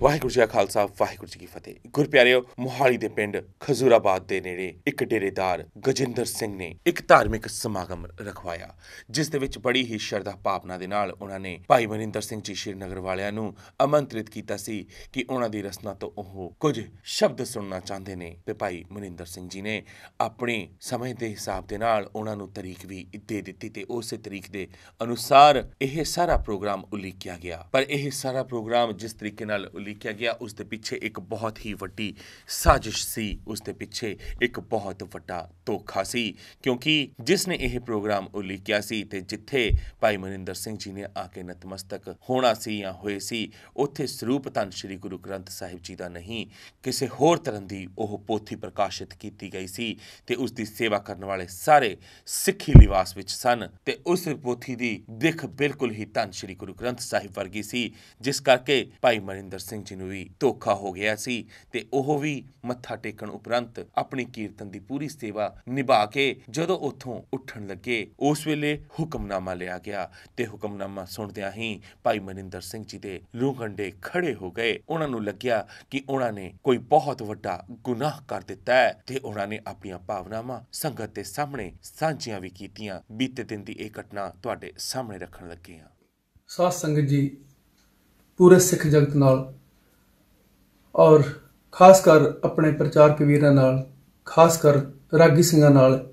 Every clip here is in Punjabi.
ਵਾਹਿਗੁਰੂ ਜੀ ਕਾ ਖਾਲਸਾ, ਵਾਹਿਗੁਰੂ ਜੀ ਕੀ ਫਤਿਹ। ਗੁਰਪਿਆਰਿਓ ਮੋਹਾਲੀ ਦੇ ਪਿੰਡ ਖਜ਼ੂਰਾਬਾਦ ਦੇ ਨੇੜੇ ਇੱਕ ਡੇਰੇਦਾਰ ਗਜਿੰਦਰ ਸਿੰਘ ਨੇ ਇੱਕ ਧਾਰਮਿਕ ਸਮਾਗਮ ਰਖਵਾਇਆ, ਜਿਸ ਦੇ ਵਿੱਚ ਬੜੀ ਹੀ ਸ਼ਰਧਾ ਭਾਵਨਾ ਦੇ ਨਾਲ ਉਹਨਾਂ ਨੇ ਭਾਈ ਮਨਿੰਦਰ ਸਿੰਘ ਜੀ ਸ਼੍ਰੀਨਗਰ ਵਾਲਿਆਂ ਨੂੰ ਆਮੰਤਰਿਤ ਕੀਤਾ ਸੀ ਕਿ ਉਹਨਾਂ ਦੀ ਰਸਨਾ ਤੋਂ ਉਹ ਕੁਝ ਸ਼ਬਦ ਸੁਣਨਾ ਚਾਹੁੰਦੇ ਨੇ। ਤੇ ਭਾਈ ਮਨਿੰਦਰ ਸਿੰਘ ਜੀ ਨੇ ਆਪਣੇ ਸਮੇਂ ਦੇ ਹਿਸਾਬ ਦੇ ਨਾਲ ਉਹਨਾਂ ਨੂੰ ਤਾਰੀਖ ਵੀ ਦੇ ਦਿੱਤੀ ਤੇ ਉਸੇ ਤਾਰੀਖ ਦੇ ਅਨੁਸਾਰ ਇਹ ਸਾਰਾ ਪ੍ਰੋਗਰਾਮ ਉਲੀਕਿਆ ਗਿਆ। ਪਰ ਇਹ ਸਾਰਾ ਪ੍ਰੋਗਰਾਮ ਜਿਸ ਤਰੀਕੇ ਨਾਲ ਲਿਖਿਆ ਗਿਆ, ਉਸ ਦੇ ਪਿੱਛੇ ਇੱਕ ਬਹੁਤ ਹੀ ਵੱਡੀ ਸਾਜ਼ਿਸ਼ ਸੀ। ਉਸ ਦੇ ਪਿੱਛੇ ਇੱਕ ਬਹੁਤ ਵੱਡਾ ਧੋਖਾ ਸੀ, ਕਿਉਂਕਿ ਜਿਸ ਨੇ ਇਹ ਪ੍ਰੋਗਰਾਮ ਉਲੀਕਿਆ ਸੀ ਤੇ ਜਿੱਥੇ ਭਾਈ ਮਨਿੰਦਰ ਸਿੰਘ ਜੀ ਨੇ ਆ ਕੇ ਨਤਮਸਤਕ ਹੋਣਾ ਸੀ ਜਾਂ ਹੋਏ ਸੀ, ਉੱਥੇ ਸਰੂਪ ਧੰਨ ਸ੍ਰੀ ਗੁਰੂ ਗ੍ਰੰਥ ਸਾਹਿਬ ਜੀ ਦਾ ਨਹੀਂ, ਕਿਸੇ ਹੋਰ ਤਰ੍ਹਾਂ ਦੀ ਉਹ ਪੋਥੀ ਪ੍ਰਕਾਸ਼ਿਤ ਕੀਤੀ ਗਈ ਸੀ ਤੇ ਉਸ ਦੀ ਸੇਵਾ ਕਰਨ ਵਾਲੇ ਸਾਰੇ ਸਿੱਖੀ ਲਿਵਾਸ ਵਿੱਚ ਸਨ ਤੇ ਉਸ ਪੋਥੀ ਦੀ ਦਿੱਖ ਬਿਲਕੁਲ ਹੀ ਧੰਨ ਸ੍ਰੀ ਗੁਰੂ ਗ੍ਰੰਥ ਸਾਹਿਬ ਵਰਗੀ ਸੀ, ਜਿਸ ਕਰਕੇ ਭਾਈ ਮਨਿੰਦਰ ਸਿੰਘ ਸਿੰਘ ਜੀ ਨੂੰ ਵੀ ਧੋਖਾ ਹੋ ਗਿਆ ਸੀ ਤੇ ਉਹ ਵੀ ਮੱਥਾ ਟੇਕਣ ਉਪਰੰਤ ਆਪਣੀ ਕੀਰਤਨ ਦੀ ਪੂਰੀ ਸੇਵਾ ਨਿਭਾ ਕੇ ਜਦੋਂ ਉੱਥੋਂ ਉੱਠਣ ਲੱਗੇ, ਉਸ ਵੇਲੇ ਹੁਕਮਨਾਮਾ ਲਿਆ ਗਿਆ ਤੇ ਹੁਕਮਨਾਮਾ ਸੁਣਦਿਆਂ ਹੀ ਭਾਈ ਮਨਿੰਦਰ ਸਿੰਘ ਜੀ ਦੇ ਲੂਹ ਖੜੇ ਹੋ ਗਏ। ਉਹਨਾਂ ਨੂੰ ਲੱਗਿਆ ਕਿ ਉਹਨਾਂ ਨੇ ਕੋਈ ਬਹੁਤ ਵੱਡਾ ਗੁਨਾਹ ਕਰ ਦਿੱਤਾ ਹੈ ਤੇ ਉਹਨਾਂ ਨੇ ਆਪਣੀਆਂ ਭਾਵਨਾਵਾਂ ਸੰਗਤ ਦੇ ਸਾਹਮਣੇ ਸਾਂਝੀਆਂ ਵੀ ਕੀਤੀਆਂ। ਬੀਤੇ ਦਿਨ ਦੀ ਇਹ ਘਟਨਾ ਤੁਹਾਡੇ ਸਾਹਮਣੇ ਰੱਖਣ ਲੱਗੇ ਹਾਂ। ਸਾਧ ਸੰਗਤ ਜੀ, ਪੂਰੇ ਸਿੱਖ ਜਗਤ ਨਾਲ ਔਰ ਖਾਸ ਕਰ ਆਪਣੇ ਪ੍ਰਚਾਰਕ ਵੀਰਾਂ ਨਾਲ, ਖਾਸ ਕਰ ਰਾਗੀ ਸਿੰਘਾਂ ਨਾਲ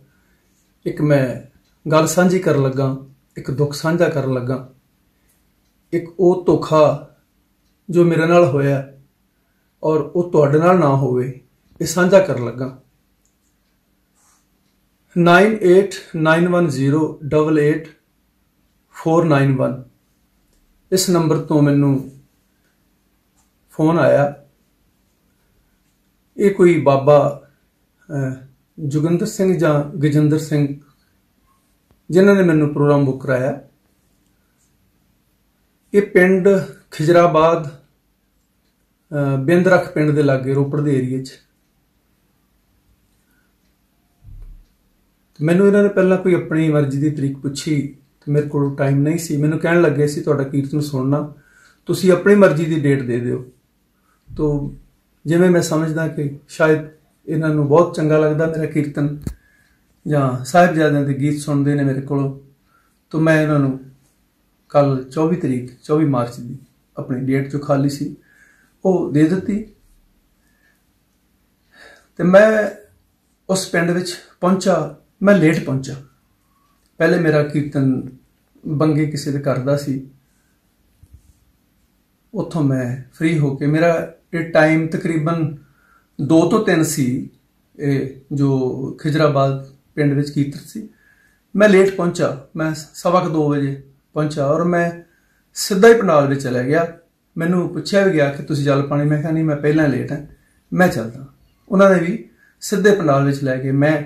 ਇੱਕ ਮੈਂ ਗੱਲ ਸਾਂਝੀ ਕਰਨ ਲੱਗਾ, ਇੱਕ ਦੁੱਖ ਸਾਂਝਾ ਕਰਨ ਲੱਗਾ। ਇੱਕ ਉਹ ਧੋਖਾ ਜੋ ਮੇਰੇ ਨਾਲ ਹੋਇਆ ਔਰ ਉਹ ਤੁਹਾਡੇ ਨਾਲ ਨਾ ਹੋਵੇ, ਇਹ ਸਾਂਝਾ ਕਰਨ ਲੱਗਾ। 9891088491 ਇਸ ਨੰਬਰ ਤੋਂ ਮੈਨੂੰ ਫੋਨ ਆਇਆ। ਇਹ ਕੋਈ ਬਾਬਾ ਅਹ, ਜੋਗਿੰਦਰ ਸਿੰਘ ਜਾਂ ਗਜਿੰਦਰ ਸਿੰਘ ਜਿਨ੍ਹਾਂ ਨੇ ਮੈਨੂੰ ਪ੍ਰੋਗਰਾਮ ਬੁੱਕ ਕਰਾਇਆ। ਇਹ ਪਿੰਡ ਖਿਜਰਾਬਾਦ ਅਹ, ਬਿੰਦਰਖ ਪਿੰਡ ਦੇ ਲਾਗੇ ਰੋਪੜ ਦੇ ਏਰੀਏ 'ਚ। ਮੈਨੂੰ ਇਹਨਾਂ ਨੇ ਪਹਿਲਾਂ ਕੋਈ ਆਪਣੀ ਮਰਜ਼ੀ ਦੀ ਤਰੀਕ ਪੁੱਛੀ ਤੇ ਮੇਰੇ ਕੋਲ ਟਾਈਮ ਨਹੀਂ ਸੀ। ਮੈਨੂੰ ਕਹਿਣ ਲੱਗੇ ਸੀ ਤੁਹਾਡਾ ਕੀਰਤਨ ਸੁਣਨਾ। ਤੁਸੀਂ ਆਪਣੀ ਮਰਜ਼ੀ ਦੀ ਡੇਟ ਦੇ ਦਿਓ। ਤੋ ਜਿਵੇਂ ਮੈਂ ਸਮਝਦਾ ਕਿ ਸ਼ਾਇਦ ਇਹਨਾਂ ਨੂੰ ਬਹੁਤ ਚੰਗਾ ਲੱਗਦਾ ਮੇਰਾ ਕੀਰਤਨ, ਜਾਂ ਸਾਹਿਬਜ਼ਾਦਿਆਂ ਦੇ ਗੀਤ ਸੁਣਦੇ ਨੇ ਮੇਰੇ ਕੋਲੋਂ, ਤਾਂ ਮੈਂ ਇਹਨਾਂ ਨੂੰ ਕੱਲ 24 ਤਰੀਕ 24 ਮਾਰਚ ਦੀ ਆਪਣੀ ਡੇਟ ਜੋ ਖਾਲੀ ਸੀ, ਉਹ ਦੇ ਦਿੱਤੀ। ਤੇ ਮੈਂ ਉਸ ਪਿੰਡ ਵਿੱਚ ਪਹੁੰਚਾ, ਮੈਂ ਲੇਟ ਪਹੁੰਚਾ। ਪਹਿਲੇ ਮੇਰਾ ਕੀਰਤਨ ਬੰਗੇ ਕਿਸੇ ਦੇ ਕਰਦਾ ਸੀ। ਉੱਥੋਂ ਮੈਂ ਫ੍ਰੀ ਹੋ ਕੇ ਮੇਰਾ ਇਹ ਟਾਈਮ ਤਕਰੀਬਨ 2 ਤੋਂ 3 ਸੀ। ਇਹ ਜੋ ਖਿਜਰਾਬਾਦ ਪਿੰਡ ਵਿੱਚ ਕੀਰਤਨ ਸੀ। ਮੈਂ ਲੇਟ ਪਹੁੰਚਾ ਮੈਂ ਸਵਾ ਕੁ 2 ਵਜੇ ਪਹੁੰਚਾ ਔਰ ਮੈਂ ਸਿੱਧਾ ਹੀ ਪੰਡਾਲ ਵਿੱਚ ਚਲਾ ਗਿਆ। ਮੈਨੂੰ ਪੁੱਛਿਆ ਵੀ ਗਿਆ ਕਿ ਤੁਸੀਂ ਜਲ ਪਾਣੀ? ਮੈਂ ਕਿਹਾ, ਨਹੀਂ, ਮੈਂ ਪਹਿਲਾਂ ਲੇਟ ਹਾਂ। ਮੈਂ ਚੱਲਦਾ ਉਹਨਾਂ ਨੇ ਵੀ ਸਿੱਧੇ ਪੰਡਾਲ ਵਿੱਚ ਲੈ ਕੇ ਮੈਂ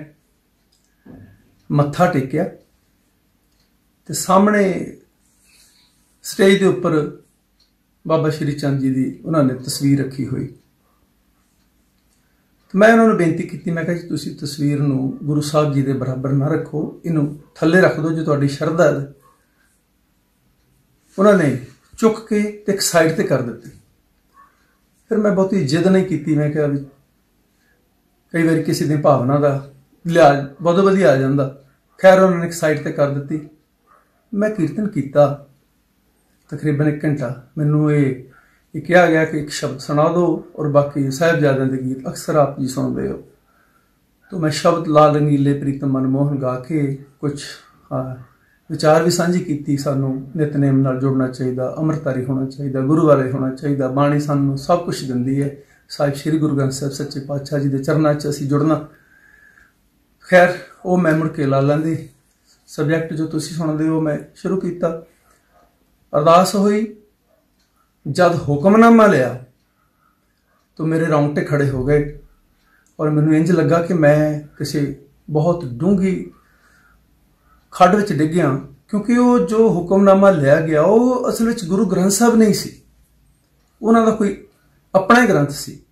ਮੱਥਾ ਟੇਕਿਆ ਤੇ ਸਾਹਮਣੇ ਸਟੇਜ ਦੇ ਉੱਪਰ ਬਾਬਾ ਸ਼੍ਰੀ ਚੰਦ ਜੀ ਦੀ ਉਹਨਾਂ ਨੇ ਤਸਵੀਰ ਰੱਖੀ ਹੋਈ। ਤੇ ਮੈਂ ਉਹਨਾਂ ਨੂੰ ਬੇਨਤੀ ਕੀਤੀ, ਮੈਂ ਕਿਹਾ ਜੀ, ਤੁਸੀਂ ਤਸਵੀਰ ਨੂੰ ਗੁਰੂ ਸਾਹਿਬ ਜੀ ਦੇ ਬਰਾਬਰ ਨਾ ਰੱਖੋ, ਇਹਨੂੰ ਥੱਲੇ ਰੱਖ ਦਿਓ ਜੇ ਤੁਹਾਡੀ ਸ਼ਰਧਾ ਹੈ। ਉਹਨਾਂ ਨੇ ਚੁੱਕ ਕੇ ਤੇ ਇੱਕ ਸਾਈਡ ਤੇ ਕਰ ਦਿੱਤੀ। ਫਿਰ ਮੈਂ ਬਹੁਤੀ ਜਿੱਦ ਨਹੀਂ ਕੀਤੀ, ਮੈਂ ਕਿਹਾ ਵੀ ਕਈ ਵਾਰੀ ਕਿਸੇ ਦੀ ਭਾਵਨਾ ਦਾ ਲਿਹਾਜ਼ ਬਹੁਤ ਵਧੀਆ ਆ ਜਾਂਦਾ। ਖੈਰ, ਉਹਨਾਂ ਨੇ ਇੱਕ ਸਾਈਡ ਤੇ ਕਰ ਦਿੱਤੀ। ਮੈਂ ਕੀਰਤਨ ਕੀਤਾ। ਤਕਰੀਬਨ 1 ਘੰਟਾ। ਮੈਨੂੰ ਇਹ ਇਹ ਕਿਹਾ ਗਿਆ ਕਿ ਇੱਕ ਸ਼ਬਦ ਸੁਣਾ ਦਿਓ ਔਰ ਬਾਕੀ ਸਾਹਿਬਜ਼ਾਦਿਆਂ ਦੇ ਗੀਤ ਅਕਸਰ ਆਪ ਜੀ ਸੁਣਦੇ ਹੋ। ਤਾਂ ਮੈਂ ਸ਼ਬਦ ਲਾਲ ਰੰਗੀਲੇ ਪ੍ਰੀਤਮ ਮਨਮੋਹਨ ਗਾ ਕੇ ਕੁਝ ਵਿਚਾਰ ਵੀ ਸਾਂਝੀ ਕੀਤੀ। ਸਾਨੂੰ ਨਿਤਨੇਮ ਨਾਲ ਜੁੜਨਾ ਚਾਹੀਦਾ, ਅੰਮ੍ਰਿਤਧਾਰੀ ਹੋਣਾ ਚਾਹੀਦਾ ਗੁਰੂ ਵਾਲੇ ਹੋਣਾ ਚਾਹੀਦਾ, ਬਾਣੀ ਸਾਨੂੰ ਸਭ ਕੁਝ ਦਿੰਦੀ ਹੈ। ਸਾਹਿਬ ਸ੍ਰੀ ਗੁਰੂ ਗ੍ਰੰਥ ਸਾਹਿਬ ਸੱਚੇ ਪਾਤਸ਼ਾਹ ਜੀ ਦੇ ਚਰਨਾਂ 'ਚ ਅਸੀਂ ਜੁੜਨਾ। ਖੈਰ, ਉਹ ਮੈਂ ਮੁੜ ਕੇ ਲਾਲਾਂ ਦੇ ਸਬਜੈਕਟ ਜੋ ਤੁਸੀਂ ਸੁਣਦੇ ਹੋ, ਮੈਂ ਸ਼ੁਰੂ ਕੀਤਾ। ਅਰਦਾਸ ਹੋਈ, ਜਦ ਹੁਕਮਨਾਮਾ ਲਿਆ, ਤਾਂ ਮੇਰੇ ਰੌਂਗਟੇ ਖੜੇ ਹੋ ਗਏ ਔਰ ਮੈਨੂੰ ਇੰਜ ਲੱਗਾ ਕਿ ਮੈਂ ਕਿਸੇ ਬਹੁਤ ਡੂੰਘੀ ਖੱਡ ਵਿੱਚ ਡਿੱਗ ਗਿਆ ਕਿਉਂਕਿ ਉਹ ਜੋ ਹੁਕਮਨਾਮਾ ਲਿਆ ਗਿਆ, ਉਹ ਅਸਲ ਵਿੱਚ ਗੁਰੂ ਗ੍ਰੰਥ ਸਾਹਿਬ ਨਹੀਂ ਸੀ। ਉਹਨਾਂ ਦਾ ਕੋਈ ਆਪਣਾ ਹੀ ਗ੍ਰੰਥ ਸੀ।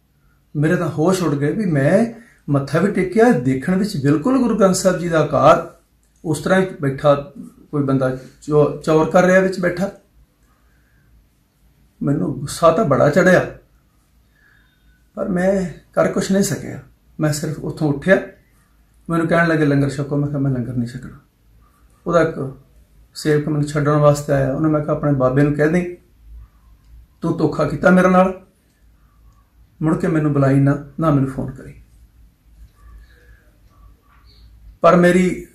ਮੇਰੇ ਤਾਂ ਹੋਸ਼ ਉੱਡ ਗਏ ਵੀ ਮੈਂ ਮੱਥਾ ਵੀ ਟੇਕਿਆ, ਦੇਖਣ ਵਿੱਚ ਬਿਲਕੁਲ ਗੁਰੂ ਗ੍ਰੰਥ ਸਾਹਿਬ ਜੀ ਦਾ ਆਕਾਰ, ਉਸ ਤਰ੍ਹਾਂ ਹੀ ਬੈਠਾ ਕੋਈ ਬੰਦਾ ਚੌ- ਚੌਰ ਕਰ ਰਿਹਾ ਵਿੱਚ ਬੈਠਾ। ਮੈਨੂੰ ਗੁੱਸਾ ਤਾਂ ਬੜਾ ਚੜਿਆ। ਪਰ ਮੈਂ ਕਰ ਕੁਛ ਨਹੀਂ ਸਕਿਆ। ਮੈਂ ਸਿਰਫ ਉੱਥੋਂ ਉੱਠਿਆ। ਮੈਨੂੰ ਕਹਿਣ ਲੱਗੇ, ਲੰਗਰ ਛਕੋ। ਮੈਂ ਕਿਹਾ, ਮੈਂ ਲੰਗਰ ਨਹੀਂ ਛਕਣਾ। ਉਹਦਾ ਇੱਕ ਸੇਵਕ ਮੈਨੂੰ ਛੱਡਣ ਵਾਸਤੇ ਆਇਆ। ਉਹਨੇ ਮੈਂ ਕਿਹਾ, ਆਪਣੇ ਬਾਬੇ ਨੂੰ ਕਹਿ ਦੇ, ਤੂੰ ਧੋਖਾ ਕੀਤਾ ਮੇਰੇ ਨਾਲ। ਮੁੜ ਕੇ ਮੈਨੂੰ ਬੁਲਾਈ ਨਾ ਨਾ ਮੈਨੂੰ ਫੋਨ ਕਰੀ। ਪਰ ਮੇਰੀ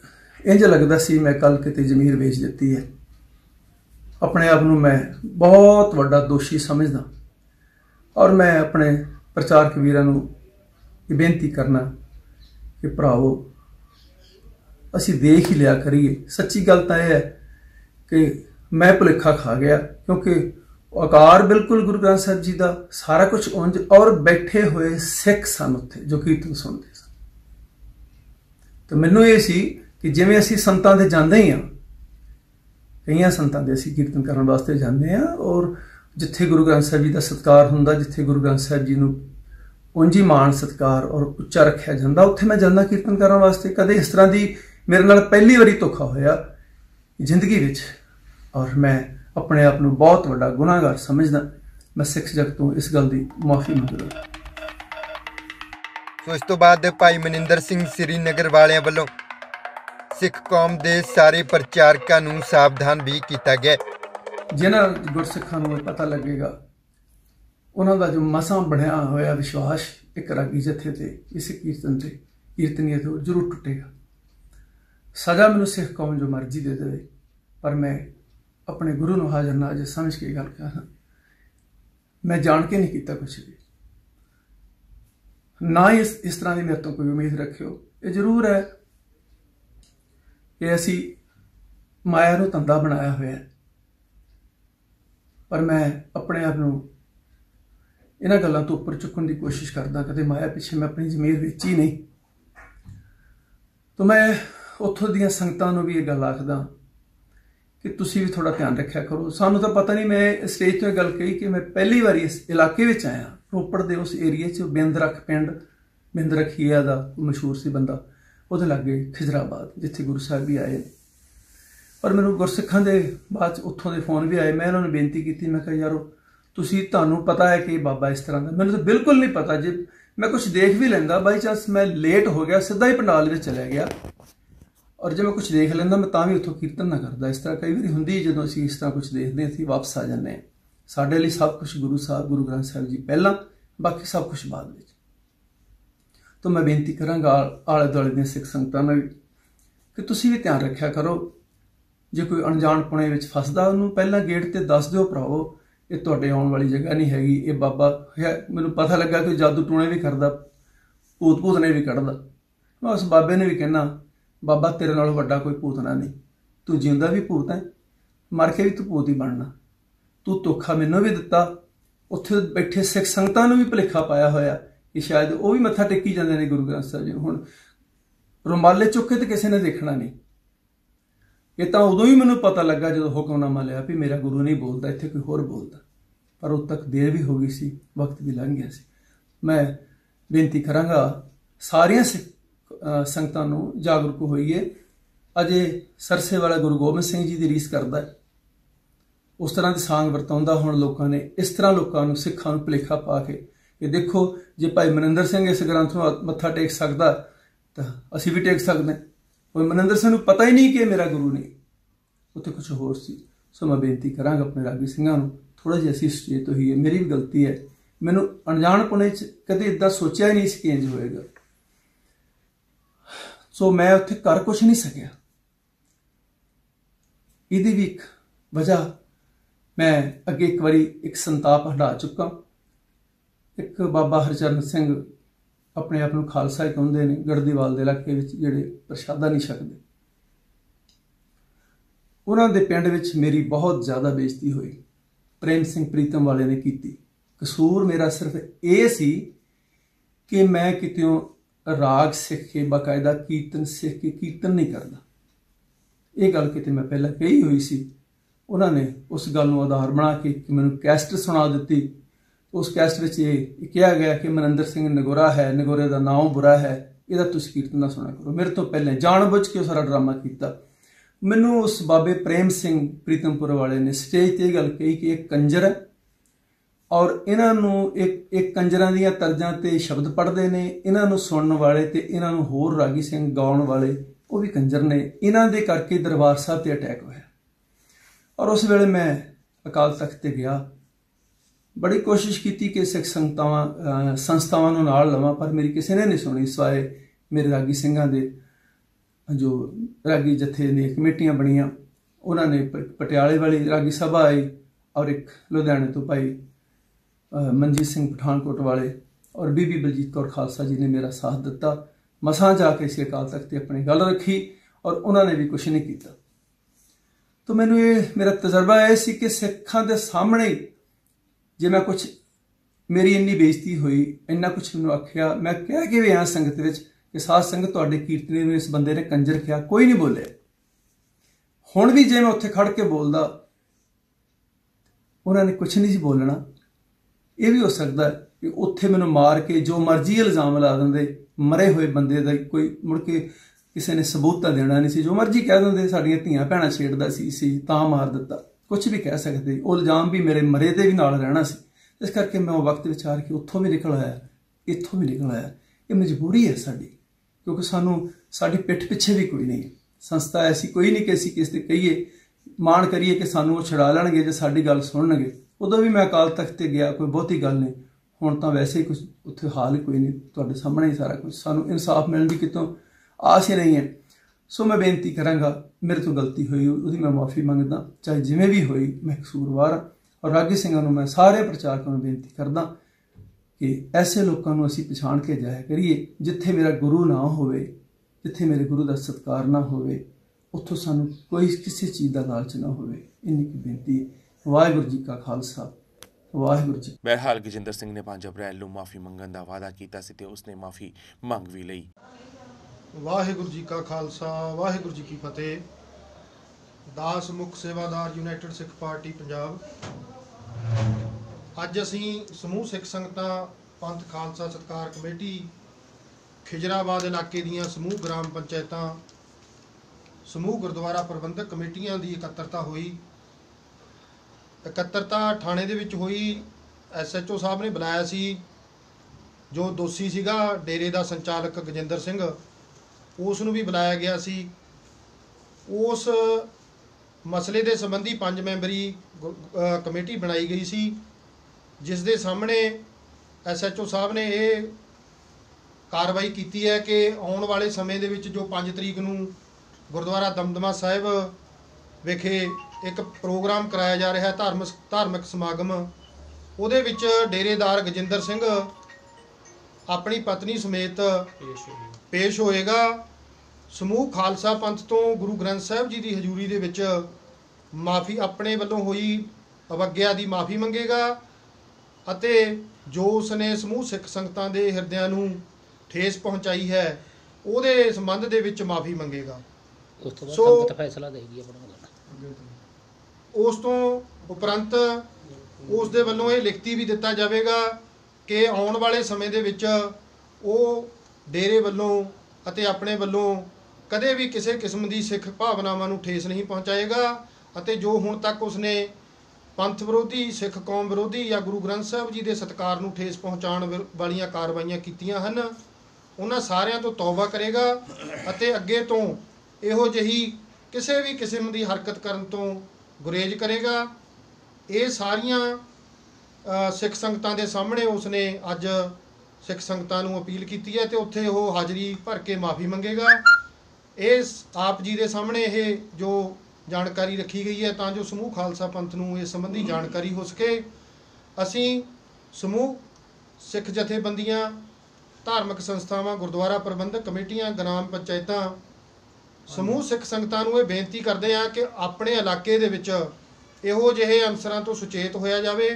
ਇੰਜ ਲੱਗਦਾ ਸੀ, ਮੈਂ ਕੱਲ ਕਿਤੇ ਜ਼ਮੀਰ ਵੇਚ ਦਿੱਤੀ ਹੈ। ਆਪਣੇ ਆਪ ਨੂੰ ਮੈਂ ਬਹੁਤ ਵੱਡਾ ਦੋਸ਼ੀ ਸਮਝਦਾ ਔਰ ਮੈਂ ਆਪਣੇ ਪ੍ਰਚਾਰਕ ਵੀਰਾਂ ਨੂੰ ਇਹ ਬੇਨਤੀ ਕਰਨਾ ਕਿ ਭਰਾਵੋ, ਅਸੀਂ ਦੇਖ ਹੀ ਲਿਆ ਕਰੀਏ। ਸੱਚੀ ਗੱਲ ਤਾਂ ਇਹ ਹੈ ਕਿ ਮੈਂ ਭੁਲੇਖਾ ਖਾ ਗਿਆ ਕਿਉਂਕਿ ਆਕਾਰ ਬਿਲਕੁਲ ਗੁਰੂ ਗ੍ਰੰਥ ਸਾਹਿਬ ਜੀ ਦਾ, ਸਾਰਾ ਕੁਝ ਉਂਝ ਔਰ ਬੈਠੇ ਹੋਏ ਸਿੱਖ ਸਨ ਉੱਥੇ ਜੋ ਕੀਰਤਨ ਸੁਣਦੇ ਸਨ। ਤੇ ਮੈਨੂੰ ਇਹ ਸੀ ਕਿ ਜਿਵੇਂ ਅਸੀਂ ਸੰਤਾਂ ਦੇ ਜਾਂਦੇ ਹੀ ਆ ਕਈਆਂ ਸੰਤਾਂ ਦੇ ਅਸੀਂ ਕੀਰਤਨ ਕਰਨ ਵਾਸਤੇ ਜਾਂਦੇ ਆ ਔਰ ਜਿੱਥੇ ਗੁਰੂ ਗ੍ਰੰਥ ਸਾਹਿਬ ਜੀ ਦਾ ਸਤਿਕਾਰ ਹੁੰਦਾ, ਜਿੱਥੇ ਗੁਰੂ ਗ੍ਰੰਥ ਸਾਹਿਬ ਜੀ ਨੂੰ ਉਂਝੀ ਮਾਣ, ਸਤਿਕਾਰ ਔਰ ਉੱਚਾ ਰੱਖਿਆ ਜਾਂਦਾ, ਉੱਥੇ ਮੈਂ ਜਾਂਦਾ ਕੀਰਤਨ ਕਰਨ ਵਾਸਤੇ। ਕਦੇ ਇਸ ਤਰ੍ਹਾਂ ਦੀ ਮੇਰੇ ਨਾਲ ਪਹਿਲੀ ਵਾਰੀ ਧੋਖਾ ਹੋਇਆ ਜ਼ਿੰਦਗੀ ਵਿੱਚ ਔਰ ਮੈਂ ਆਪਣੇ ਆਪ ਨੂੰ ਬਹੁਤ ਵੱਡਾ ਗੁਨਾਹਗਾਰ ਸਮਝਦਾ। ਮੈਂ ਸਿੱਖ ਜਗਤ ਤੋਂ ਇਸ ਗੱਲ ਦੀ ਮਾਫੀ ਮੰਗਦਾ ਸੋ ਇਸ ਤੋਂ ਬਾਅਦ ਭਾਈ ਮਨਿੰਦਰ ਸਿੰਘ ਸ੍ਰੀਨਗਰ ਵਾਲਿਆਂ ਵੱਲੋਂ ਸਿੱਖ ਕੌਮ ਦੇ ਸਾਰੇ ਪ੍ਰਚਾਰਕਾਂ ਨੂੰ ਸਾਵਧਾਨ ਵੀ ਕੀਤਾ ਗਿਆ। ਜਿਨ੍ਹਾਂ ਗੁਰਸਿੱਖਾਂ ਨੂੰ ਪਤਾ ਲੱਗੇਗਾ, ਉਹਨਾਂ ਦਾ ਜੋ ਮਸਾਂ ਬਣਿਆ ਹੋਇਆ ਵਿਸ਼ਵਾਸ ਇੱਕ ਰਾਗੀ ਜਥੇ ਤੇ, ਇਸ ਕੀਰਤਨ ਤੇ, ਕੀਰਤਨੀਏ ਤੋਂ ਜ਼ਰੂਰ ਟੁੱਟੇਗਾ। ਸਜ਼ਾ ਮੈਨੂੰ ਸਿੱਖ ਕੌਮ ਜੋ ਮਰਜ਼ੀ ਦੇ ਦੇਵੇ, ਪਰ ਮੈਂ ਆਪਣੇ ਗੁਰੂ ਨੂੰ ਹਾਜ਼ਰ ਨਾਜ਼ਰ ਸਮਝ ਕੇ ਗੱਲ ਕਰਾਂ ਮੈਂ ਜਾਣ ਕੇ ਨਹੀਂ ਕੀਤਾ ਕੁਝ ਵੀ। ਨਾ ਹੀ ਇਸ ਇਸ ਤਰ੍ਹਾਂ ਦੀ ਮੇਰੇ ਤੋਂ ਕੋਈ ਉਮੀਦ ਰੱਖਿਓ। ਇਹ ਜ਼ਰੂਰ ਹੈ ਕਿ ਅਸੀਂ ਮਾਇਆ ਨੂੰ ਧੰਦਾ ਬਣਾਇਆ ਹੋਇਆ ਹੈ। ਪਰ ਮੈਂ ਆਪਣੇ ਆਪ ਨੂੰ ਇਹਨਾਂ ਗੱਲਾਂ ਤੋਂ ਉੱਪਰ ਚੁੱਕਣ ਦੀ ਕੋਸ਼ਿਸ਼ ਕਰਦਾ, ਕਦੇ ਮਾਇਆ ਪਿੱਛੇ ਮੈਂ ਆਪਣੀ ਜ਼ਮੀਰ ਵੇਚੀ ਨਹੀਂ। ਤਾਂ ਮੈਂ ਉੱਥੋਂ ਦੀਆਂ ਸੰਗਤਾਂ ਨੂੰ ਵੀ ਇਹ ਗੱਲ ਆਖਦਾ ਕਿ ਤੁਸੀਂ ਵੀ ਥੋੜਾ ਧਿਆਨ ਰੱਖਿਆ ਕਰੋ। ਸਾਨੂੰ ਤਾਂ ਪਤਾ ਨਹੀਂ, ਮੈਂ ਸਟੇਜ ਤੋਂ ਇਹ ਗੱਲ ਕਹੀ ਕਿ ਮੈਂ ਪਹਿਲੀ ਵਾਰੀ ਇਸ ਇਲਾਕੇ ਵਿੱਚ ਆਇਆ। ਰੋਪੜ ਦੇ ਉਸ ਏਰੀਏ 'ਚ, ਬਿੰਦਰਖ ਪਿੰਡ ਬਿੰਦਰਖੀਆ ਦਾ ਮਸ਼ਹੂਰ ਸੀ ਬੰਦਾ। ਉਹਦੇ ਲਾਗੇ ਖਿਜਰਾਬਾਦ ਜਿੱਥੇ ਗੁਰੂ ਸਾਹਿਬ ਵੀ ਆਏ। ਪਰ ਮੈਨੂੰ ਗੁਰਸਿੱਖਾਂ ਦੇ ਬਾਅਦ 'ਚ ਉੱਥੋਂ ਦੇ ਫੋਨ ਵੀ ਆਏ। ਮੈਂ ਉਹਨਾਂ ਨੂੰ ਬੇਨਤੀ ਕੀਤੀ, ਮੈਂ ਕਿਹਾ, ਯਾਰੋ, ਤੁਸੀਂ, ਤੁਹਾਨੂੰ ਪਤਾ ਹੈ ਕਿ ਬਾਬਾ ਇਸ ਤਰ੍ਹਾਂ ਦਾ। ਮੈਨੂੰ ਤਾਂ ਬਿਲਕੁਲ ਨਹੀਂ ਪਤਾ ਜੇ ਮੈਂ ਕੁਝ ਦੇਖ ਵੀ ਲੈਂਦਾ। ਬਾਈ ਚਾਂਸ ਮੈਂ ਲੇਟ ਹੋ ਗਿਆ, ਸਿੱਧਾ ਹੀ ਪੰਡਾਲ ਵਿੱਚ ਚਲਿਆ ਗਿਆ। ਔਰ ਜੇ ਮੈਂ ਕੁਝ ਦੇਖ ਲੈਂਦਾ, ਮੈਂ ਤਾਂ ਵੀ ਉੱਥੋਂ ਕੀਰਤਨ ਨਾ ਕਰਦਾ। ਇਸ ਤਰ੍ਹਾਂ ਕਈ ਵਾਰੀ ਹੁੰਦੀ ਜਦੋਂ ਅਸੀਂ ਇਸ ਤਰ੍ਹਾਂ ਕੁਝ ਦੇਖਦੇ ਹਾਂ, ਅਸੀਂ ਵਾਪਸ ਆ ਜਾਂਦੇ ਹਾਂ। ਸਾਡੇ ਲਈ ਸਭ ਕੁਝ ਗੁਰੂ ਸਾਹਿਬ, ਗੁਰੂ ਗ੍ਰੰਥ ਸਾਹਿਬ ਜੀ ਪਹਿਲਾਂ, ਬਾਕੀ ਸਭ ਕੁਝ ਬਾਅਦ ਵਿੱਚ। ਤਾਂ ਮੈਂ ਬੇਨਤੀ ਕਰਾਂਗਾ ਆਲੇ ਦੁਆਲੇ ਦੀਆਂ ਸਿੱਖ ਸੰਗਤਾਂ ਨੂੰ ਵੀ ਕਿ ਤੁਸੀਂ ਵੀ ਧਿਆਨ ਰੱਖਿਆ ਕਰੋ। ਜੇ ਕੋਈ ਅਣਜਾਣ ਪੁਣੇ ਵਿੱਚ ਫਸਦਾ, ਉਹਨੂੰ ਪਹਿਲਾਂ ਗੇਟ ਤੇ ਦੱਸ ਦਿਓ ਭਰਾਵੋ, ਇਹ ਤੁਹਾਡੇ ਆਉਣ ਵਾਲੀ ਜਗ੍ਹਾ ਨਹੀਂ ਹੈਗੀ, ਇਹ ਬਾਬਾ ਹੈ, ਮੈਨੂੰ ਪਤਾ ਲੱਗਾ ਕਿ ਜਾਦੂ ਟੂਣੇ ਵੀ ਕਰਦਾ, ਭੂਤ ਭੂਤ ਨੇ ਵੀ ਕੱਢਦਾ। ਮੈਂ ਉਸ ਬਾਬੇ ਨੇ ਵੀ ਕਹਿਣਾ ਬਾਬਾ ਤੇਰੇ ਨਾਲ ਵੱਡਾ ਕੋਈ ਭੂਤਨਾ ਨਹੀਂ। ਤੂੰ ਜਿਉਂਦਾ ਵੀ ਭੂਤ ਹੈ, ਮਰ ਕੇ ਵੀ ਤੂੰ ਭੂਤ ਹੀ ਬਣਨਾ। ਤੂੰ ਧੋਖਾ ਮੈਨੂੰ ਵੀ ਦਿੱਤਾ, ਉੱਥੇ ਬੈਠੇ ਸਿੱਖ ਸੰਗਤਾਂ ਨੂੰ ਵੀ ਭੁਲੇਖਾ ਪਾਇਆ ਹੋਇਆ। ਕਿ ਸ਼ਾਇਦ ਉਹ ਵੀ ਮੱਥਾ ਟੇਕੀ ਜਾਂਦੇ ਨੇ ਗੁਰੂ ਗ੍ਰੰਥ ਸਾਹਿਬ ਜੀ ਨੂੰ। ਹੁਣ ਰੁਮਾਲੇ ਚੁੱਕੇ ਕੇ ਤੇ ਕਿਸੇ ਨੇ ਦੇਖਣਾ ਨਹੀਂ। ਇਹ ਤਾਂ ਉਦੋਂ ਹੀ ਮੈਨੂੰ ਪਤਾ ਲੱਗਾ ਜਦੋਂ ਹੁਕਮਨਾਮਾ ਲਿਆ ਵੀ ਮੇਰਾ ਗੁਰੂ ਨਹੀਂ ਬੋਲਦਾ, ਇੱਥੇ ਕੋਈ ਹੋਰ ਬੋਲਦਾ। ਪਰ ਉਦ ਤੱਕ ਦੇਰ ਵੀ ਹੋ ਗਈ ਸੀ, ਵਕਤ ਵੀ ਲੰਘ ਗਿਆ ਸੀ। ਮੈਂ ਬੇਨਤੀ ਕਰਾਂਗਾ, ਸਾਰੀਆਂ ਸੰਗਤਾਂ ਨੂੰ ਜਾਗਰੂਕ ਹੋਈਏ। ਅਜੇ ਸਰਸੇ ਵਾਲਾ ਗੁਰੂ ਗੋਬਿੰਦ ਸਿੰਘ ਜੀ ਦੀ ਰੀਸ ਕਰਦਾ ਉਸ ਤਰ੍ਹਾਂ ਦੀ ਸਾਂਗ ਵਰਤਾਉਂਦਾ ਹੁਣ ਲੋਕਾਂ ਨੇ, ਇਸ ਤਰ੍ਹਾਂ ਲੋਕਾਂ ਨੂੰ ਸਿੱਖਾਂ ਨੂੰ ਭੁਲੇਖਾ ਪਾ ਕੇ ਕਿ ਦੇਖੋ, ਜੇ ਭਾਈ ਮਨਿੰਦਰ ਸਿੰਘ ਇਸ ਗ੍ਰੰਥ ਨੂੰ ਮੱਥਾ ਟੇਕ ਸਕਦਾ, ਤਾਂ ਅਸੀਂ ਵੀ ਟੇਕ ਸਕਦੇ ਕੋਈ ਮਨਿੰਦਰ ਸਿੰਘ ਨੂੰ ਪਤਾ ਹੀ ਨਹੀਂ ਕਿ ਮੇਰਾ ਗੁਰੂ ਨੇ ਉੱਥੇ ਕੁਝ ਹੋਰ ਸੀ। ਸੋ ਮੈਂ ਬੇਨਤੀ ਕਰਾਂਗਾ ਆਪਣੇ ਰਾਗੀ ਸਿੰਘਾਂ ਨੂੰ ਥੋੜਾ ਜਿਹਾ ਅਸੀਂ ਸਟੇਜ ਤੋਂ ਹੀ ਹੈ ਮੇਰੀ ਵੀ ਗਲਤੀ ਹੈ। ਮੈਨੂੰ ਅਣਜਾਣਪੁਣੇ ਚ ਕਦੇ ਇਦਾਂ ਸੋਚਿਆ ਹੀ ਨਹੀਂ ਸੀ ਕਿ ਇੰਜ ਹੋਏਗਾ। ਸੋ ਮੈਂ ਉੱਥੇ ਕਰ ਕੁਝ ਨਹੀਂ ਸਕਿਆ। ਇਹਦੀ ਵੀ ਇੱਕ ਵਜ੍ਹਾ ਮੈਂ ਅੱਗੇ ਇੱਕ ਵਾਰੀ ਇੱਕ ਸੰਤਾਪ ਹਟਾ ਚੁੱਕਾ। ਇੱਕ ਬਾਬਾ ਹਰਚਰਨ ਸਿੰਘ ਆਪਣੇ ਆਪ ਨੂੰ ਖਾਲਸਾ ਹੀ ਕਹਿੰਦੇ ਨੇ ਗੜਦੀਵਾਲ ਦੇ ਇਲਾਕੇ ਵਿੱਚ ਜਿਹੜੇ ਪ੍ਰਸ਼ਾਦਾ ਨਹੀਂ ਛਕਦੇ। ਉਹਨਾਂ ਦੇ ਪਿੰਡ ਵਿੱਚ ਮੇਰੀ ਬਹੁਤ ਜ਼ਿਆਦਾ ਬੇਇੱਜ਼ਤੀ ਹੋਈ। ਪ੍ਰੇਮ ਸਿੰਘ ਪ੍ਰੀਤਮ ਵਾਲੇ ਨੇ ਕੀਤੀ। ਕਸੂਰ ਮੇਰਾ ਸਿਰਫ ਇਹ ਸੀ ਕਿ ਮੈਂ ਕਿਤੇੋਂ ਰਾਗ ਸਿੱਖ ਕੇ, ਬਕਾਇਦਾ ਕੀਰਤਨ ਸਿੱਖ ਕੇ ਕੀਰਤਨ ਨਹੀਂ ਕਰਦਾ। ਇਹ ਗੱਲ ਕਿਤੇ ਮੈਂ ਪਹਿਲਾਂ ਕਹੀ ਹੋਈ ਸੀ। ਉਹਨਾਂ ਨੇ ਉਸ ਗੱਲ ਨੂੰ ਆਧਾਰ ਬਣਾ ਕੇ ਕਿ ਮੈਨੂੰ ਕੈਸਟ ਸੁਣਾ ਦਿੱਤੀ। ਉਸ ਕੈਸਟ ਵਿੱਚ ਇਹ ਕਿਹਾ ਗਿਆ ਕਿ ਮਨਿੰਦਰ ਸਿੰਘ ਨਗੋਰਾ ਹੈ, ਨਗੋਰੇ ਦਾ ਨਾਮ ਬੁਰਾ ਹੈ, ਇਹਦਾ ਤੁਸੀਂ ਕੀਰਤਨ ਨਾ ਸੁਣਿਆ ਕਰੋ। ਮੇਰੇ ਤੋਂ ਪਹਿਲਾਂ ਜਾਣਬੁੱਝ ਕੇ ਉਹ ਸਾਰਾ ਡਰਾਮਾ ਕੀਤਾ। ਮੈਨੂੰ ਉਸ ਬਾਬੇ ਪ੍ਰੇਮ ਸਿੰਘ ਪ੍ਰੀਤਮਪੁਰ ਵਾਲੇ ਨੇ ਸਟੇਜ ਤੇ ਇਹ ਗੱਲ ਕਹੀ ਕਿ ਇਹ ਕੰਜਰ ਹੈ ਔਰ ਇਹਨਾਂ ਨੂੰ ਇੱਕ ਇੱਕ ਕੰਜਰਾਂ ਦੀਆਂ ਤਰਜ਼ਾਂ ਤੇ ਸ਼ਬਦ ਪੜ੍ਹਦੇ ਨੇ, ਇਹਨਾਂ ਨੂੰ ਸੁਣਨ ਵਾਲੇ ਤੇ ਇਹਨਾਂ ਨੂੰ ਹੋਰ ਰਾਗੀ ਸਿੰਘ ਗਾਉਣ ਵਾਲੇ, ਉਹ ਵੀ ਕੰਜਰ ਨੇ। ਇਹਨਾਂ ਦੇ ਕਰਕੇ ਦਰਬਾਰ ਸਾਹਿਬ ਤੇ ਅਟੈਕ ਹੋਇਆ। ਔਰ ਉਸ ਵੇਲੇ ਮੈਂ ਅਕਾਲ ਤਖਤ ਤੇ ਗਿਆ। ਬੜੀ ਕੋਸ਼ਿਸ਼ ਕੀਤੀ ਕਿ ਸਿੱਖ ਸੰਗਤਾਵਾਂ ਸੰਸਥਾਵਾਂ ਨੂੰ ਨਾਲ ਲਵਾਂ, ਪਰ ਮੇਰੀ ਕਿਸੇ ਨੇ ਨਹੀਂ ਸੁਣੀ। ਸਵਾਏ ਮੇਰੇ ਰਾਗੀ ਸਿੰਘਾਂ ਦੇ ਜੋ ਰਾਗੀ ਜਥੇ ਦੀਆਂ ਕਮੇਟੀਆਂ ਬਣੀਆਂ, ਉਹਨਾਂ ਨੇ ਪਟਿਆਲੇ ਵਾਲੀ ਰਾਗੀ ਸਭਾ ਆਈ ਔਰ ਇੱਕ ਲੁਧਿਆਣੇ ਤੋਂ ਭਾਈ ਮਨਜੀਤ ਸਿੰਘ ਪਠਾਨਕੋਟ ਵਾਲੇ ਔਰ ਬੀਬੀ ਬਲਜੀਤ ਕੌਰ ਖਾਲਸਾ ਜੀ ਨੇ ਮੇਰਾ ਸਾਥ ਦਿੱਤਾ। ਮਸਾਂ ਜਾ ਕੇ ਸੀ ਅਕਾਲ ਤਖਤ ਤੇ ਆਪਣੀ ਗੱਲ ਰੱਖੀ ਔਰ ਉਹਨਾਂ ਨੇ ਵੀ ਕੁਝ ਨਹੀਂ ਕੀਤਾ। ਤਾਂ ਮੈਨੂੰ ਇਹ, ਮੇਰਾ ਤਜਰਬਾ ਇਹ ਸੀ ਕਿ ਸਿੱਖਾਂ ਦੇ ਸਾਹਮਣੇ ਜੇ ਮੈਂ ਕੁਝ ਮੇਰੀ ਇੰਨੀ ਬੇਇੱਜ਼ਤੀ ਹੋਈ, ਇੰਨਾ ਕੁਝ ਮੈਨੂੰ ਆਖਿਆ, ਮੈਂ ਕਹਿ ਕੇ ਵੀ ਆ ਸੰਗਤ ਵਿੱਚ ਕਿ ਸਾਧ ਸੰਗਤ ਤੁਹਾਡੇ ਕੀਰਤਨੀ ਨੂੰ ਇਸ ਬੰਦੇ ਨੇ ਕੰਜਰ ਕਿਹਾ, ਕੋਈ ਨਹੀਂ ਬੋਲਿਆ। ਹੁਣ ਵੀ ਜੇ ਮੈਂ ਉੱਥੇ ਖੜ ਕੇ ਬੋਲਦਾ, ਉਹਨਾਂ ਨੇ ਕੁਝ ਨਹੀਂ ਸੀ ਬੋਲਣਾ। ਇਹ ਵੀ ਹੋ ਸਕਦਾ ਹੈ ਕਿ ਉੱਥੇ ਮੈਨੂੰ ਮਾਰ ਕੇ ਜੋ ਮਰਜ਼ੀ ਇਲਜ਼ਾਮ ਲਾ ਦਿੰਦੇ, ਮਰੇ ਹੋਏ ਬੰਦੇ ਦਾ ਕੋਈ ਮੁੜ ਕੇ ਕਿਸੇ ਨੇ ਸਬੂਤ ਤਾਂ ਦੇਣਾ ਨਹੀਂ ਸੀ, ਜੋ ਮਰਜ਼ੀ ਕਹਿ ਦਿੰਦੇ, ਸਾਡੀਆਂ ਧੀਆਂ ਭੈਣਾਂ ਛੇੜਦਾ ਸੀ ਸੀ ਤਾਂ ਮਾਰ ਦਿੱਤਾ। ਕੁਝ ਵੀ ਕਹਿ ਸਕਦੇ। ਉਹ ਇਲਜ਼ਾਮ ਵੀ ਮੇਰੇ ਮਰੇ ਦੇ ਵੀ ਨਾਲ ਰਹਿਣਾ ਸੀ। ਇਸ ਕਰਕੇ ਮੈਂ ਉਹ ਵਕਤ ਵਿਚਾਰ ਕੇ ਉੱਥੋਂ ਵੀ ਨਿਕਲ ਆਇਆ, ਇੱਥੋਂ ਵੀ ਨਿਕਲ ਆਇਆ। ਇਹ ਮਜਬੂਰੀ ਹੈ ਸਾਡੀ, ਕਿਉਂਕਿ ਸਾਨੂੰ, ਸਾਡੀ ਪਿੱਠ ਪਿੱਛੇ ਵੀ ਕੋਈ ਨਹੀਂ। ਸੰਸਥਾ ਐਸੀ ਕੋਈ ਨਹੀਂ ਕਿ ਅਸੀਂ ਕਿਸੇ ਤੇ ਕਹੀਏ, ਮਾਣ ਕਰੀਏ ਕਿ ਸਾਨੂੰ ਉਹ ਛਡਾ ਲੈਣਗੇ ਜੇ ਸਾਡੀ ਗੱਲ ਸੁਣਨਗੇ। ਉਦੋਂ ਵੀ ਮੈਂ ਅਕਾਲ ਤਖਤ ਤੇ ਗਿਆ, ਕੋਈ ਬਹੁਤੀ ਗੱਲ ਨਹੀਂ। ਹੁਣ ਤਾਂ ਵੈਸੇ ਹੀ ਕੁਝ ਉੱਥੇ ਹਾਲ ਹੀ ਕੋਈ ਨਹੀਂ, ਤੁਹਾਡੇ ਸਾਹਮਣੇ ਹੀ ਸਾਰਾ ਕੁਝ ਸਾਨੂੰ ਇਨਸਾਫ ਮਿਲਣ ਦੀ ਕਿਤੋਂ ਆਸ ਹੀ ਨਹੀਂ ਹੈ। ਸੋ ਮੈਂ ਬੇਨਤੀ ਕਰਾਂਗਾ, ਮੇਰੇ ਤੋਂ ਗਲਤੀ ਹੋਈ ਉਹਦੀ ਮੈਂ ਮਾਫੀ ਮੰਗਦਾ। ਚਾਹੇ ਜਿਵੇਂ ਵੀ ਹੋਈ, ਮੈਂ ਕਸੂਰਵਾਰ ਹਾਂ। ਔਰ ਰਾਗੀ ਸਿੰਘਾਂ ਨੂੰ ਮੈਂ ਸਾਰੇ ਪ੍ਰਚਾਰਕਾਂ ਨੂੰ ਬੇਨਤੀ ਕਰਦਾ ਕਿ ਐਸੇ ਲੋਕਾਂ ਨੂੰ ਅਸੀਂ ਪਛਾਣ ਕੇ ਜਾਇਆ ਕਰੀਏ, ਜਿੱਥੇ ਮੇਰਾ ਗੁਰੂ ਨਾ ਹੋਵੇ, ਜਿੱਥੇ ਮੇਰੇ ਗੁਰੂ ਦਾ ਸਤਕਾਰ ਨਾ ਹੋਵੇ, ਉੱਥੋਂ ਸਾਨੂੰ ਕੋਈ ਕਿਸੇ ਚੀਜ਼ ਦਾ ਲਾਲਚ ਨਾ ਹੋਵੇ। ਇੰਨੀ ਕੁ ਬੇਨਤੀ ਵਾਹਿਗੁਰੂ ਜੀ ਕਾ ਖਾਲਸਾ। ਵਾਹਿਗੁਰੂ ਜੀ ਬਹਿਰਹਾਲ ਗਜਿੰਦਰ ਸਿੰਘ ਨੇ 5 ਅਪ੍ਰੈਲ ਨੂੰ ਮਾਫੀ ਮੰਗਣ ਦਾ ਵਾਅਦਾ ਕੀਤਾ ਸੀ ਤੇ ਉਸਨੇ ਮਾਫੀ ਮੰਗ ਵੀ ਲਈ। ਵਾਹਿਗੁਰੂ ਜੀ ਕਾ ਖਾਲਸਾ, ਵਾਹਿਗੁਰੂ ਜੀ ਕੀ ਫਤਿਹ। ਦਾਸ ਮੁਖ ਸੇਵਾਦਾਰ ਯੂਨਾਈਟਿਡ ਸਿੱਖ ਪਾਰਟੀ ਪੰਜਾਬ। ਅੱਜ ਅਸੀਂ ਸਮੂਹ ਸਿੱਖ ਸੰਗਤਾਂ, ਪੰਥ, ਖਾਲਸਾ, ਸਤਕਾਰ ਕਮੇਟੀ, ਖਿਜਰਾਬਾਦ ਇਲਾਕੇ ਦੀਆਂ ਸਮੂਹ ਗ੍ਰਾਮ ਪੰਚਾਇਤਾਂ, ਸਮੂਹ ਗੁਰਦੁਆਰਾ ਪ੍ਰਬੰਧਕ ਕਮੇਟੀਆਂ ਦੀ ਇਕੱਤਰਤਾ ਹੋਈ। ਇਕੱਤਰਤਾ ਥਾਣੇ ਦੇ ਵਿੱਚ ਹੋਈ। ਐਸਐਚਓ ਸਾਹਿਬ ਨੇ ਬੁਲਾਇਆ ਸੀ, ਜੋ ਦੋਸ਼ੀ ਸੀਗਾ, ਡੇਰੇ ਦਾ ਸੰਚਾਲਕ ਗਜਿੰਦਰ ਸਿੰਘ। ਉਸ ਨੂੰ ਵੀ ਬੁਲਾਇਆ ਗਿਆ ਸੀ। ਉਸ ਮਸਲੇ ਦੇ ਸੰਬੰਧੀ ਪੰਜ ਮੈਂਬਰੀ ਕਮੇਟੀ ਬਣਾਈ ਗਈ ਸੀ। ਜਿਸ ਦੇ ਸਾਹਮਣੇ ਐਸਐਚਓ ਸਾਹਿਬ ਨੇ ਇਹ ਕਾਰਵਾਈ ਕੀਤੀ ਹੈ ਕਿ ਆਉਣ ਵਾਲੇ ਸਮੇਂ ਦੇ ਵਿੱਚ ਜੋ 5 ਤਰੀਕ ਨੂੰ ਗੁਰਦੁਆਰਾ ਦਮਦਮਾ ਸਾਹਿਬ ਵਿਖੇ ਇੱਕ ਪ੍ਰੋਗਰਾਮ ਕਰਾਇਆ ਜਾ ਰਿਹਾ ਹੈ ਧਾਰਮਿਕ ਧਾਰਮਿਕ ਸਮਾਗਮ ਉਹਦੇ ਵਿੱਚ ਡੇਰੇਦਾਰ ਗਜਿੰਦਰ ਸਿੰਘ ਆਪਣੀ ਪਤਨੀ ਸਮੇਤ ਪੇਸ਼ ਹੋਏਗਾ। ਸਮੂਹ ਖਾਲਸਾ ਪੰਥ ਤੋਂ ਗੁਰੂ ਗ੍ਰੰਥ ਸਾਹਿਬ ਜੀ ਦੀ ਹਜ਼ੂਰੀ ਦੇ ਵਿੱਚ ਮਾਫੀ ਆਪਣੇ ਵੱਲੋਂ ਹੋਈ ਅਵਗਿਆ ਦੀ ਮਾਫੀ ਮੰਗੇਗਾ ਅਤੇ ਜੋ ਉਸਨੇ ਸਮੂਹ ਸਿੱਖ ਸੰਗਤਾਂ ਦੇ ਹਿਰਦਿਆਂ ਨੂੰ ਠੇਸ ਪਹੁੰਚਾਈ ਹੈ ਉਹਦੇ ਸੰਬੰਧ ਦੇ ਵਿੱਚ ਮਾਫੀ ਮੰਗੇਗਾ। ਉਸ ਤੋਂ ਬਾਅਦ ਸੋ- ਸੰਗਤ ਫੈਸਲਾ ਦੇਗੀ ਆਪਣਾ ਉਸ ਤੋਂ ਉਪਰੰਤ ਉਸ ਦੇ ਵੱਲੋਂ ਇਹ ਲਿਖਤੀ ਵੀ ਦਿੱਤਾ ਜਾਵੇਗਾ ਕਿ ਆਉਣ ਵਾਲੇ ਸਮੇਂ ਦੇ ਵਿੱਚ ਉਹ ਡੇਰੇ ਵੱਲੋਂ ਅਤੇ ਆਪਣੇ ਵੱਲੋਂ ਕਦੇ ਵੀ ਕਿਸੇ ਕਿਸਮ ਦੀ ਸਿੱਖ ਭਾਵਨਾਵਾਂ ਨੂੰ ਠੇਸ ਨਹੀਂ ਪਹੁੰਚਾਏਗਾ ਅਤੇ ਜੋ ਹੁਣ ਤੱਕ ਉਸਨੇ ਪੰਥ ਵਿਰੋਧੀ, ਸਿੱਖ ਕੌਮ ਵਿਰੋਧੀ ਜਾਂ ਗੁਰੂ ਗ੍ਰੰਥ ਸਾਹਿਬ ਜੀ ਦੇ ਸਤਕਾਰ ਨੂੰ ਠੇਸ ਪਹੁੰਚਾਉਣ ਵਿਰ- ਵਾਲੀਆਂ ਕਾਰਵਾਈਆਂ ਕੀਤੀਆਂ ਹਨ, ਉਹਨਾਂ ਸਾਰਿਆਂ ਤੋਂ ਤੌਬਾ ਕਰੇਗਾ ਅਤੇ ਅੱਗੇ ਤੋਂ ਇਹੋ ਜਿਹੀ ਕਿਸੇ ਵੀ ਕਿਸਮ ਦੀ ਹਰਕਤ ਕਰਨ ਤੋਂ ਗੁਰੇਜ਼ ਕਰੇਗਾ। ਇਹ ਸਾਰੀਆਂ ਸਿੱਖ ਸੰਗਤਾਂ ਦੇ ਸਾਹਮਣੇ ਉਸਨੇ ਅੱਜ ਸਿੱਖ ਸੰਗਤਾਂ ਨੂੰ ਅਪੀਲ ਕੀਤੀ ਹੈ ਤੇ ਉੱਥੇ ਉਹ ਹਾਜ਼ਰੀ ਭਰ ਕੇ ਮਾਫੀ ਮੰਗੇਗਾ। ਇਸ ਆਪ ਜੀ ਦੇ ਸਾਹਮਣੇ ਇਹ ਜੋ ਜਾਣਕਾਰੀ ਰੱਖੀ ਗਈ ਹੈ ਤਾਂ ਜੋ ਸਮੂਹ ਖਾਲਸਾ ਪੰਥ ਨੂੰ ਇਸ ਸੰਬੰਧੀ ਜਾਣਕਾਰੀ ਹੋ ਸਕੇ। ਅਸੀਂ ਸਮੂਹ ਸਿੱਖ ਜਥੇਬੰਦੀਆਂ ਧਾਰਮਿਕ ਸੰਸਥਾਵਾਂ ਗੁਰਦੁਆਰਾ ਪ੍ਰਬੰਧਕ ਕਮੇਟੀਆਂ ਗ੍ਰਾਮ ਪੰਚਾਇਤਾਂ ਸਮੂਹ ਸਿੱਖ ਸੰਗਤਾਂ ਨੂੰ ਇਹ ਬੇਨਤੀ ਕਰਦੇ ਆ ਕਿ ਆਪਣੇ ਇਲਾਕੇ ਦੇ ਵਿੱਚ ਇਹੋ ਜਿਹੇ ਅਨਸਰਾਂ ਤੋਂ ਸੁਚੇਤ ਹੋਇਆ ਜਾਵੇ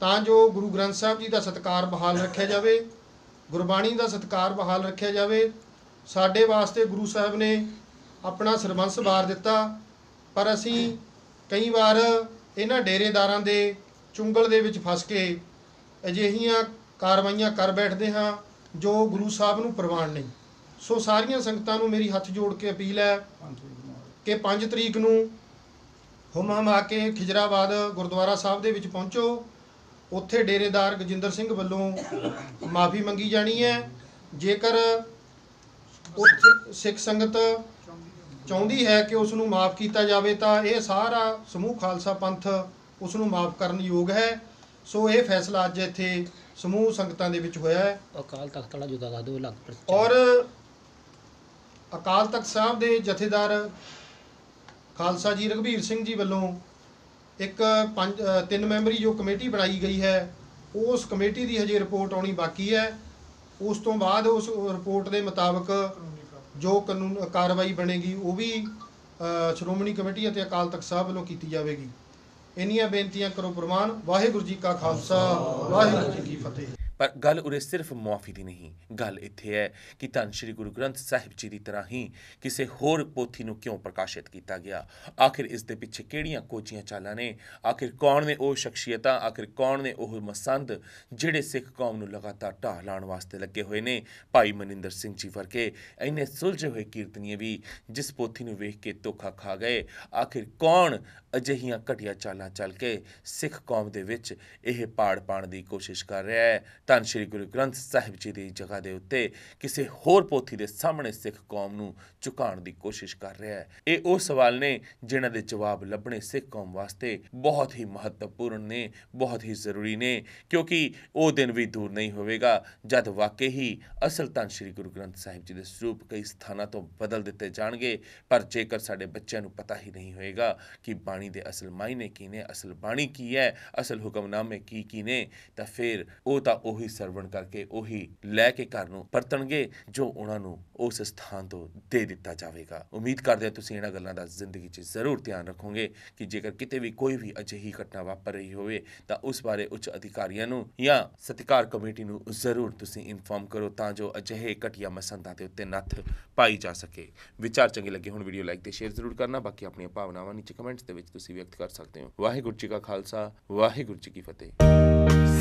ਤਾਂ ਜੋ ਗੁਰੂ ਗ੍ਰੰਥ ਸਾਹਿਬ ਜੀ ਦਾ ਸਤਕਾਰ ਬਹਾਲ ਰੱਖਿਆ ਜਾਵੇ ਗੁਰਬਾਣੀ ਦਾ ਸਤਕਾਰ ਬਹਾਲ ਰੱਖਿਆ ਜਾਵੇ ਸਾਡੇ ਵਾਸਤੇ ਗੁਰੂ ਸਾਹਿਬ ਨੇ ਆਪਣਾ ਸਰਬੰਸ ਵਾਰ ਦਿੱਤਾ, ਪਰ ਅਸੀਂ ਕਈ ਵਾਰ ਇਹਨਾਂ ਡੇਰੇਦਾਰਾਂ ਦੇ ਚੁੰਗਲ ਦੇ ਵਿੱਚ ਫਸ ਕੇ ਅਜਿਹੀਆਂ ਕਾਰਵਾਈਆਂ ਕਰ ਬੈਠਦੇ ਹਾਂ ਜੋ ਗੁਰੂ ਸਾਹਿਬ ਨੂੰ ਪ੍ਰਵਾਨ ਨਹੀਂ। ਸੋ ਸਾਰੀਆਂ ਸੰਗਤਾਂ ਨੂੰ ਮੇਰੀ ਹੱਥ ਜੋੜ ਕੇ ਅਪੀਲ ਹੈ ਕਿ 5 ਤਰੀਕ ਨੂੰ ਹੁਮ ਹਮਾ ਕੇ ਖਿਜਰਾਬਾਦ ਗੁਰਦੁਆਰਾ ਸਾਹਿਬ ਦੇ ਵਿੱਚ ਪਹੁੰਚੋ। ਉੱਥੇ ਡੇਰੇਦਾਰ ਗਜਿੰਦਰ ਸਿੰਘ ਵੱਲੋਂ ਮਾਫੀ ਮੰਗੀ ਜਾਣੀ ਹੈ। ਜੇਕਰ ਉੱਥੇ ਸਿੱਖ ਸੰਗਤ ਚਾਹੁੰਦੀ ਹੈ ਕਿ ਉਸ ਨੂੰ ਮਾਫ ਕੀਤਾ ਜਾਵੇ ਤਾਂ ਇਹ ਸਾਰਾ ਸਮੂਹ ਖਾਲਸਾ ਪੰਥ ਉਸ ਨੂੰ ਮਾਫ ਕਰਨ ਯੋਗ ਹੈ। ਸੋ ਇਹ ਫੈਸਲਾ ਅੱਜ ਇੱਥੇ ਸਮੂਹ ਸੰਗਤਾਂ ਦੇ ਵਿੱਚ ਹੋਇਆ ਹੈ। ਅਕਾਲ ਤਖਤ ਵਾਲਾ ਜੁਦਾ ਦੱਸ ਦਿਓ ਲੱਗ ਪਰ ਔਰ ਅਕਾਲ ਤਖਤ ਸਾਹਿਬ ਦੇ ਜਥੇਦਾਰ ਖਾਲਸਾ ਜੀ ਰਘਬੀਰ ਸਿੰਘ ਜੀ ਵੱਲੋਂ ਇੱਕ ਪੰਜ ਤਿੰਨ ਮੈਂਬਰੀ ਜੋ ਕਮੇਟੀ ਬਣਾਈ ਗਈ ਹੈ ਉਸ ਕਮੇਟੀ ਦੀ ਹਜੇ ਰਿਪੋਰਟ ਆਉਣੀ ਬਾਕੀ ਹੈ। ਉਸ ਤੋਂ ਬਾਅਦ ਉਸ ਰਿਪੋਰਟ ਦੇ ਮੁਤਾਬਕ ਜੋ ਕਾਨੂੰਨ, ਕਾਰਵਾਈ ਬਣੇਗੀ, ਉਹ ਵੀ ਸ਼੍ਰੋਮਣੀ ਕਮੇਟੀ ਅਤੇ ਅਕਾਲ ਤਖਤ ਸਾਹਿਬ ਵੱਲੋਂ ਕੀਤੀ ਜਾਵੇਗੀ। ਇੰਨੀਆਂ ਬੇਨਤੀਆਂ ਕਰੋ ਪ੍ਰਵਾਨ ਵਾਹਿਗੁਰੂ ਜੀ ਕਾ ਖਾਲਸਾ, ਵਾਹਿਗੁਰੂ ਜੀ ਕੀ ਫਤਿਹ। ਪਰ ਗੱਲ ਉਰੇ ਸਿਰਫ ਮੁਆਫੀ ਦੀ ਨਹੀਂ, ਗੱਲ ਇੱਥੇ ਹੈ ਕਿ ਧੰਨ ਸ਼੍ਰੀ ਗੁਰੂ ਗ੍ਰੰਥ ਸਾਹਿਬ ਜੀ ਦੀ ਤਰ੍ਹਾਂ ਹੀ ਕਿਸੇ ਹੋਰ ਪੋਥੀ ਨੂੰ ਕਿਉਂ ਪ੍ਰਕਾਸ਼ਿਤ ਕੀਤਾ ਗਿਆ? ਆਖਿਰ ਇਸ ਦੇ ਪਿੱਛੇ ਕਿਹੜੀਆਂ ਕੋਚੀਆਂ ਚਾਲਾਂ ਨੇ? ਆਖਿਰ ਕੌਣ ਨੇ ਉਹ ਸ਼ਖਸੀਅਤਾਂ? ਆਖਿਰ ਕੌਣ ਨੇ ਉਹ ਮਸੰਦ ਜਿਹੜੇ ਸਿੱਖ ਕੌਮ ਨੂੰ ਲਗਾਤਾਰ ਢਾਹ ਲਾਉਣ ਵਾਸਤੇ ਲੱਗੇ ਹੋਏ ਨੇ? ਭਾਈ ਮਨਿੰਦਰ ਸਿੰਘ ਜੀ ਵਰਗੇ ਇੰਨੇ ਸੁਲਝੇ ਹੋਏ ਕੀਰਤਨੀਏ ਵੀ ਜਿਸ ਪੋਥੀ ਨੂੰ ਵੇਖ ਕੇ ਧੋਖਾ ਖਾ ਗਏ, ਆਖਿਰ ਕੌਣ ਅਜਿਹੀਆਂ ਘਟੀਆਂ ਚਾਲਾਂ ਚੱਲ ਕੇ ਸਿੱਖ ਕੌਮ ਦੇ ਵਿੱਚ ਇਹ ਪਾੜ ਪਾਣ ਦੀ ਕੋਸ਼ਿਸ਼ ਕਰ ਰਿਹਾ ਹੈ? ਧੰਨ ਸ਼੍ਰੀ ਗੁਰੂ ਗ੍ਰੰਥ ਸਾਹਿਬ ਜੀ ਦੀ ਜਗ੍ਹਾ ਦੇ ਉੱਤੇ ਕਿਸੇ ਹੋਰ ਪੋਥੀ ਦੇ ਸਾਹਮਣੇ ਸਿੱਖ ਕੌਮ ਨੂੰ ਝੁਕਾਉਣ ਦੀ ਕੋਸ਼ਿਸ਼ ਕਰ ਰਿਹਾ ਹੈ। ਇਹ ਉਹ ਸਵਾਲ ਨੇ ਜਿਨ੍ਹਾਂ ਦੇ ਜਵਾਬ ਲੱਭਣੇ ਸਿੱਖ ਕੌਮ ਵਾਸਤੇ ਬਹੁਤ ਹੀ ਮਹੱਤਵਪੂਰਨ ਨੇ, ਬਹੁਤ ਹੀ ਜ਼ਰੂਰੀ ਨੇ, ਕਿਉਂਕਿ ਉਹ ਦਿਨ ਵੀ ਦੂਰ ਨਹੀਂ ਹੋਵੇਗਾ ਜਦ ਵਾਕਈ ਹੀ ਅਸਲ ਧੰਨ ਸ਼੍ਰੀ ਗੁਰੂ ਗ੍ਰੰਥ ਸਾਹਿਬ ਜੀ ਦੇ ਸਰੂਪ ਕਈ ਸਥਾਨਾਂ ਤੋਂ ਬਦਲ ਦਿੱਤੇ ਜਾਣਗੇ, ਪਰ ਜੇਕਰ ਸਾਡੇ ਬੱਚਿਆਂ ਨੂੰ ਪਤਾ ਹੀ ਨਹੀਂ ਹੋਏਗਾ ਕਿ ਬਾਣੀ ਦੇ ਅਸਲ ਮਾਇਨੇ ਕੀ ਨੇ, ਅਸਲ ਬਾਣੀ ਕੀ ਹੈ, ਅਸਲ ਹੁਕਮਨਾਮੇ ਕੀ ਕੀ ਨੇ, ਤਾਂ ਫਿਰ ਉਹ ਤਾਂ ਉਹ ਉਹੀ ਸਰਵਣ ਕਰਕੇ ਉਹੀ ਲੈ ਕੇ ਘਰ ਨੂੰ ਪਰਤਣਗੇ ਜੋ ਉਹਨਾਂ ਨੂੰ ਉਸ ਸਥਾਨ ਤੋਂ ਦੇ ਦਿੱਤਾ ਜਾਵੇਗਾ। ਉਮੀਦ ਕਰਦੇ ਹਾਂ ਤੁਸੀਂ ਇਹਨਾਂ ਗੱਲਾਂ ਦਾ ਜ਼ਿੰਦਗੀ 'ਚ ਜ਼ਰੂਰ ਧਿਆਨ ਰੱਖੋਗੇ ਕਿ ਜੇਕਰ ਕਿਤੇ ਵੀ ਕੋਈ ਵੀ ਅਜਿਹੀ ਘਟਨਾ ਵਾਪਰ ਰਹੀ ਹੋਵੇ ਤਾਂ ਉਸ ਬਾਰੇ ਉੱਚ ਅਧਿਕਾਰੀਆਂ ਨੂੰ ਜਾਂ ਸਤਿਕਾਰ ਕਮੇਟੀ ਨੂੰ ਜ਼ਰੂਰ ਤੁਸੀਂ ਇਨਫੋਰਮ ਕਰੋ ਤਾਂ ਜੋ ਅਜਿਹੇ ਘਟੀਆ ਮਸੰਦਾਂ ਦੇ ਉੱਤੇ ਨੱਥ ਪਾਈ ਜਾ ਸਕੇ। ਵਿਚਾਰ ਚੰਗੇ ਲੱਗੇ ਹੁਣ, ਵੀਡੀਓ ਲਾਈਕ ਤੇ ਸ਼ੇਅਰ ਜ਼ਰੂਰ ਕਰਨਾ। ਬਾਕੀ ਆਪਣੀਆਂ ਭਾਵਨਾਵਾਂ ਨੀਚੇ ਕਮੈਂਟਸ ਦੇ ਵਿੱਚ ਤੁਸੀਂ ਵਿਅਕਤ ਕਰ ਸਕਦੇ ਹੋ। ਵਾਹਿਗੁਰੂ ਜੀ ਕਾ ਖਾਲਸਾ, ਵਾਹਿਗੁਰੂ ਜੀ ਕੀ ਫਤਿਹ।